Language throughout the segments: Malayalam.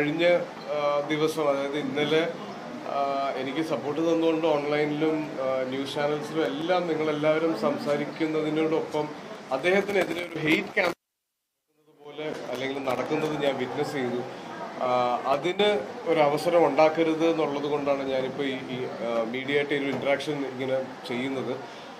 കഴിഞ്ഞ ദിവസം അതായത് ഇന്നലെ എനിക്ക് സപ്പോർട്ട് തന്നുകൊണ്ട് ഓൺലൈനിലും ന്യൂസ് ചാനൽസിലും എല്ലാം നിങ്ങളെല്ലാവരും സംസാരിക്കുന്നതിനോടൊപ്പം അദ്ദേഹത്തിനെതിരെ ഒരു ഹെയ്റ്റ് ക്യാമ്പ് പോലെ അല്ലെങ്കിൽ നടക്കുന്നത് ഞാൻ വിറ്റ്നസ് ചെയ്തു. അതിന് ഒരു അവസരം ഉണ്ടാക്കരുത് എന്നുള്ളത് കൊണ്ടാണ് ഞാനിപ്പോൾ ഈ ഈ മീഡിയ ആയിട്ട് ഒരു ഇൻട്രാക്ഷൻ ഇങ്ങനെ ചെയ്യുന്നത്.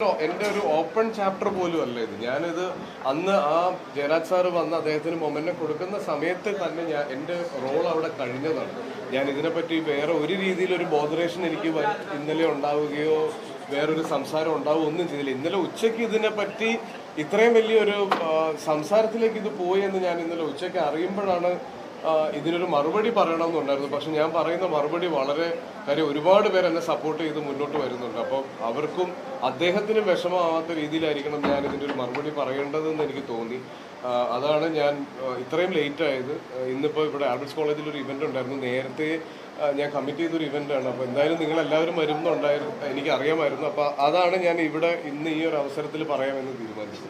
ഓ, എന്റെ ഒരു ഓപ്പൺ ചാപ്റ്റർ പോലും അല്ല ഇത്. ഞാനിത് അന്ന് ആ ജയരാജ് സാറ് വന്ന് അദ്ദേഹത്തിന് മൊമെന്റം കൊടുക്കുന്ന സമയത്ത് തന്നെ ഞാൻ എന്റെ റോൾ അവിടെ കഴിഞ്ഞതാണ്. ഞാൻ ഇതിനെപ്പറ്റി വേറെ ഒരു രീതിയിൽ ഒരു ബോധറേഷൻ എനിക്ക് ഇന്നലെ ഉണ്ടാവുകയോ വേറൊരു സംസാരം ഉണ്ടാവുകയോ ഒന്നും ചെയ്തില്ല. ഇന്നലെ ഉച്ചയ്ക്ക് ഇതിനെപ്പറ്റി ഇത്രയും വലിയൊരു സംസാരത്തിലേക്ക് ഇത് പോയി എന്ന് ഞാൻ ഇന്നലെ ഉച്ചയ്ക്ക് അറിയുമ്പോഴാണ് ഇതിനൊരു മറുപടി പറയണമെന്നുണ്ടായിരുന്നു പക്ഷെ ഞാൻ പറയുന്ന മറുപടി വളരെ കാര്യം ഒരുപാട് പേര് എന്നെ സപ്പോർട്ട് ചെയ്ത് മുന്നോട്ട് വരുന്നുണ്ട്. അപ്പോൾ അവർക്കും അദ്ദേഹത്തിന് വിഷമമാവാത്ത രീതിയിലായിരിക്കണം ഞാൻ ഇതിന്റെ ഒരു മറുപടി പറയേണ്ടതെന്ന് എനിക്ക് തോന്നി. അതാണ് ഞാൻ ഇത്രയും ലേറ്റ് ആയത്. ഇന്നിപ്പോൾ ഇവിടെ ആൽബർട്സ് കോളേജിൽ ഒരു ഇവന്റ് ഉണ്ടായിരുന്നു. നേരത്തെ ഞാൻ കമ്മിറ്റ് ചെയ്തൊരു ഇവന്റാണ് അപ്പോൾ എന്തായാലും നിങ്ങളെല്ലാവരും വരുന്നുണ്ടായിരുന്നു എനിക്ക് അറിയാമായിരുന്നു. അപ്പോൾ അതാണ് ഞാൻ ഇവിടെ ഇന്ന് ഈ ഒരു അവസരത്തിൽ പറയാമെന്ന് തീരുമാനിച്ചത്.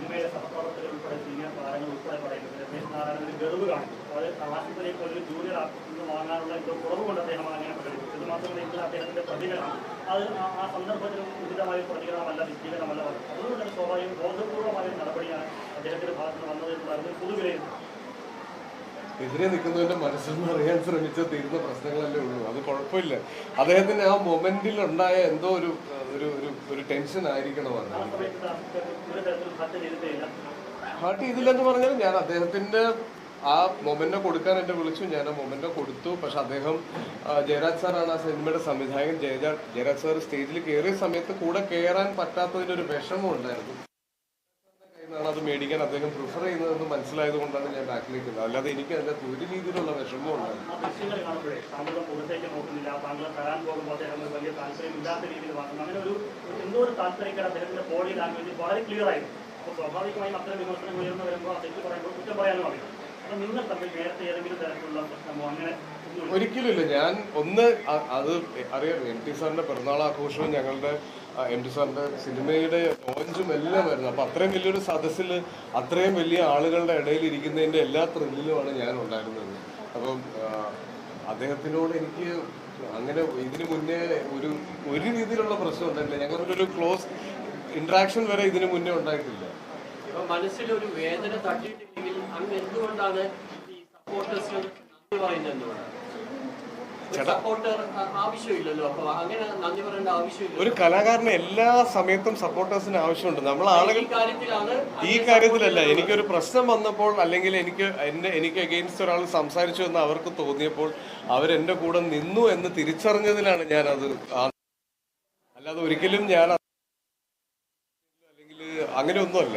ജൂനിയർ വാങ്ങാനുള്ള കുറവ് കൊണ്ട് അദ്ദേഹം അങ്ങനെ ഇത് മാത്രമല്ല അദ്ദേഹത്തിന്റെ പ്രതികരണം അത് ആ- സന്ദർഭത്തിൽ ഉചിതമായ പ്രതികരണമല്ല വിജീവനമല്ല വന്നത്. അതുകൊണ്ട് തന്നെ സ്വാഭാവികം ബോധപൂർവമായ നടപടിയാണ് അദ്ദേഹത്തിന്റെ ഭാഗത്ത് വന്നത് എന്നുള്ളത് പൊതുവിലയിരുത്തുന്നത് എതിരെ നിൽക്കുന്നവന്റെ മനസ്സെന്ന് അറിയാൻ ശ്രമിച്ച തീരുന്ന പ്രശ്നങ്ങളല്ലേ ഉള്ളൂ. അത് കുഴപ്പമില്ല. അദ്ദേഹത്തിന് ആ മൊമെന്റിൽ ഉണ്ടായ എന്തോ ഒരു ഒരു ഒരു ഒരു ടെൻഷൻ ആയിരിക്കണം അത്. ചെയ്തിട്ടില്ല ഹാർട്ട് ചെയ്തില്ലെന്ന് പറഞ്ഞാൽ ഞാൻ അദ്ദേഹത്തിന്റെ ആ മൊമെന്റോ കൊടുക്കാൻ എന്നെ വിളിച്ചു. ഞാൻ ആ മൊമെന്റോ കൊടുത്തു. പക്ഷെ അദ്ദേഹം ജയരാജ് സാറാണ് ആ സിനിമയുടെ സംവിധായകൻ. ജയരാജ് ജയരാജ് സാർ സ്റ്റേജിൽ കയറിയ സമയത്ത് കൂടെ കയറാൻ പറ്റാത്തതിന്റെ ഒരു വിഷമം ഉണ്ടായിരുന്നു. ാണ് അത് മേടിക്കാൻ അദ്ദേഹം പ്രിഫർ ചെയ്യുന്നതെന്ന് മനസ്സിലായത് കൊണ്ടാണ് ഞാൻ ബാക്കിൽ നിൽക്കുന്നത് അല്ലാതെ എനിക്ക് അതിന്റെ ഒരു രീതിയിലുള്ള വിഷമവും ഉണ്ടായിരുന്നു ഒരിക്കലുമില്ല. ഞാൻ ഒന്ന് അത് അറിയാം. എം ടി സാറിന്റെ പിറന്നാൾ ആഘോഷവും ഞങ്ങളുടെ എം ടി സാറിന്റെ സിനിമയുടെ ലോഞ്ചും എല്ലാം വരുന്നത് അപ്പൊ അത്രയും വലിയൊരു സദസ്സിൽ അത്രയും വലിയ ആളുകളുടെ ഇടയിൽ ഇരിക്കുന്നതിന്റെ എല്ലാ ത്രില്ലിലുമാണ് ഞാൻ ഉണ്ടായിരുന്നത്. അപ്പം അദ്ദേഹത്തിനോട് എനിക്ക് അങ്ങനെ ഇതിനു മുന്നേ ഒരു ഒരു രീതിയിലുള്ള പ്രശ്നം ഉണ്ടായിട്ടില്ല. ഞങ്ങളുടെ ഒരു ക്ലോസ് ഇന്ററാക്ഷൻ വരെ ഇതിനു മുന്നേ ഉണ്ടായിട്ടില്ല. മനസ്സിലൊരു വേദന തട്ടിയിട്ടില്ലെങ്കിൽ അങ്ങ് എന്തുകൊണ്ടാണ് ഈ സപ്പോർട്ടേഴ്സിന് നന്ദി പറയുന്നത് എന്തുകൊണ്ടാണ് ഒരു കലാകാരന് എല്ലാ സമയത്തും സപ്പോർട്ടേഴ്സിന് ആവശ്യമുണ്ട്. നമ്മൾ ആളുകൾ ഈ കാര്യത്തിലല്ല. എനിക്കൊരു പ്രശ്നം വന്നപ്പോൾ അല്ലെങ്കിൽ എനിക്ക് എന്റെ എനിക്ക് അഗെയിൻസ്റ്റ് ഒരാൾ സംസാരിച്ചു എന്ന് അവർക്ക് തോന്നിയപ്പോൾ അവരെന്റെ കൂടെ നിന്നു എന്ന് തിരിച്ചറിഞ്ഞതിലാണ് ഞാൻ അത് അല്ലാതെ ഒരിക്കലും ഞാൻ അല്ലെങ്കിൽ അങ്ങനെ ഒന്നുമല്ല.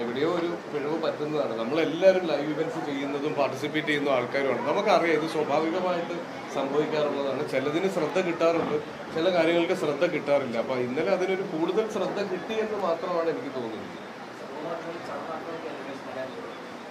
എവിടെയോ ഒരു പിഴവ് പറ്റുന്നതാണ്. നമ്മളെല്ലാവരും ലൈവ് ഇവന്റ്സ് ചെയ്യുന്നതും പാർട്ടിസിപ്പേറ്റ് ചെയ്യുന്ന ആൾക്കാരുമാണ്. നമുക്കറിയാം ഇത് സ്വാഭാവികമായിട്ട് സംഭവിക്കാറുള്ളതാണ്. ചിലതിന് ശ്രദ്ധ കിട്ടാറുണ്ട്. ചില കാര്യങ്ങൾക്ക് ശ്രദ്ധ കിട്ടാറില്ല. അപ്പൊ ഇന്നലെ അതിനൊരു കൂടുതൽ ശ്രദ്ധ കിട്ടി എന്ന് മാത്രമാണ് എനിക്ക് തോന്നുന്നത്.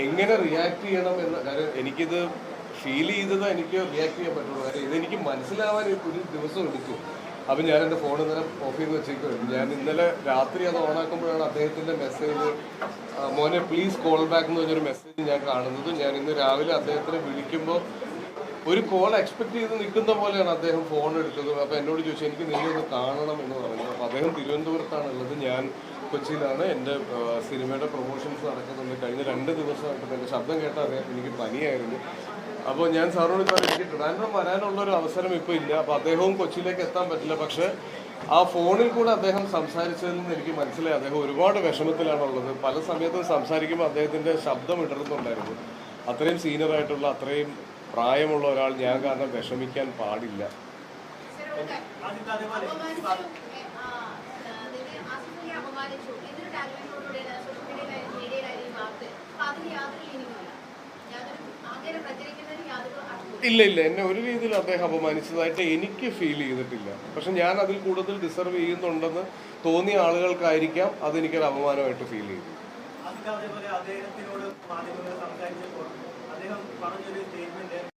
എങ്ങനെ റിയാക്ട് ചെയ്യണം എന്ന് കാര്യം എനിക്കിത് ഫീൽ ചെയ്തത് എനിക്ക് റിയാക്ട് ചെയ്യാൻ പറ്റുള്ളൂ. കാര്യം ഇതെനിക്ക് മനസ്സിലാവാൻ ഒരു ദിവസം എടുത്തു. അപ്പം ഞാൻ എന്റെ ഫോൺ ഇന്നലെ ഓഫ് ചെയ്ത് വെച്ചേക്കുമായിരുന്നു ഞാൻ ഇന്നലെ രാത്രി അത് ഓണാക്കുമ്പോഴാണ് അദ്ദേഹത്തിന്റെ മെസ്സേജ് മോനെ പ്ലീസ് കോൾ ബാക്ക് എന്ന് പറഞ്ഞൊരു മെസ്സേജ് ഞാൻ കാണുന്നത്. ഞാൻ ഇന്ന് രാവിലെ അദ്ദേഹത്തിനെ വിളിക്കുമ്പോൾ ഒരു കോൾ എക്സ്പെക്ട് ചെയ്ത് നിൽക്കുന്ന പോലെയാണ് അദ്ദേഹം ഫോൺ എടുത്തത്. അപ്പോൾ എന്നോട് ചോദിച്ചു എനിക്ക് നീ ഒന്ന് കാണണം എന്ന് പറഞ്ഞു. അപ്പോൾ അദ്ദേഹം തിരുവനന്തപുരത്താണ് ഉള്ളത് ഞാൻ കൊച്ചിയിലാണ് എന്റെ സിനിമയുടെ പ്രൊമോഷൻസ് നടക്കുന്നുണ്ട്. കഴിഞ്ഞ രണ്ട് ദിവസമായിട്ട് എന്റെ ശബ്ദം കേട്ടാൽ അറിയാം. എനിക്ക് പനിയായിരുന്നു. അപ്പോൾ ഞാൻ സാറിനോട് പറഞ്ഞു എനിക്ക് ട്രിവാൻഡ്രം വരാനുള്ള ഒരു അവസരം ഇപ്പോൾ ഇല്ല. അപ്പോൾ അദ്ദേഹവും കൊച്ചിയിലേക്ക് എത്താൻ പറ്റില്ല. പക്ഷേ ആ ഫോണിൽ കൂടെ അദ്ദേഹം സംസാരിച്ചതിൽ നിന്ന് എനിക്ക് മനസ്സിലായി. അദ്ദേഹം ഒരുപാട് വിഷമത്തിലാണുള്ളത്. പല സമയത്തും സംസാരിക്കുമ്പോൾ അദ്ദേഹത്തിന്റെ ശബ്ദം ഇടറുന്നുണ്ടായിരുന്നു അത്രയും സീനിയർ ആയിട്ടുള്ള അത്രയും പ്രായമുള്ള ഒരാൾ ഞാൻ കാരണം വിഷമിക്കാൻ പാടില്ല. ഇല്ല ഇല്ല. എന്നെ ഒരു രീതിയിൽ അദ്ദേഹം അപമാനിച്ചതായിട്ട് എനിക്ക് ഫീൽ ചെയ്തിട്ടില്ല. പക്ഷെ ഞാൻ അതിൽ കൂടുതൽ ഡിസർവ് ചെയ്യുന്നുണ്ടെന്ന് തോന്നിയ ആളുകൾക്കായിരിക്കാം അതെനിക്കൊരു അപമാനമായിട്ട് ഫീൽ ചെയ്തു അദ്ദേഹത്തിനോട് മാധ്യമങ്ങൾ സംസാരിച്ചപ്പോൾ അദ്ദേഹം പറഞ്ഞൊരു സ്റ്റേറ്റ്മെന്റ്